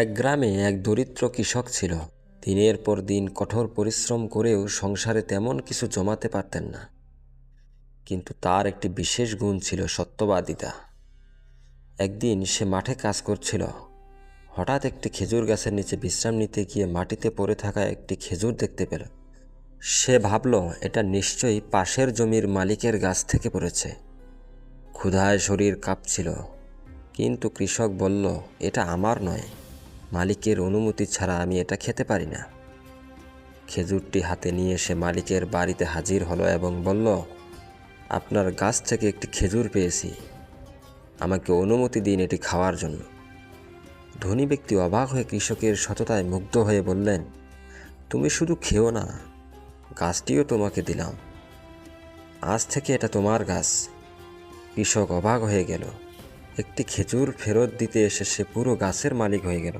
এক গ্রামে এক দরিদ্র কৃষক ছিল। দিনের পর দিন কঠোর পরিশ্রম করেও সংসারে তেমন কিছু জমাতে পারতেন না। কিন্তু তার একটি বিশেষ গুণ ছিল সত্যবাদিতা। একদিন সে মাঠে কাজ করছিল। হঠাৎ একটি খেজুর গাছের নিচে বিশ্রাম নিতে গিয়ে মাটিতে পড়ে থাকা একটি খেজুর দেখতে পেল। সে ভাবল, এটা নিশ্চয়ই পাশের জমির মালিকের গাছ থেকে পড়েছে। ক্ষুধায় শরীর কাঁপছিল। কিন্তু কৃষক বলল, এটা আমার নয়। মালিকের অনুমতি ছাড়া আমি এটা খেতে পারি না। খেজুরটি হাতে নিয়ে সে মালিকের বাড়িতে হাজির হলো এবং বলল, আপনার গাছ থেকে একটি খেজুর পেয়েছি। আমাকে অনুমতি দিন এটি খাওয়ার জন্য। ধনী ব্যক্তি অবাক হয়ে কৃষকের সততায় মুগ্ধ হয়ে বললেন, তুমি শুধু খেও না, গাছটিও তোমাকে দিলাম। আজ থেকে এটা তোমার গাছ। কৃষক অবাক হয়ে গেল। একটি খেজুর ফেরত দিতে এসে সে পুরো গাছের মালিক হয়ে গেল।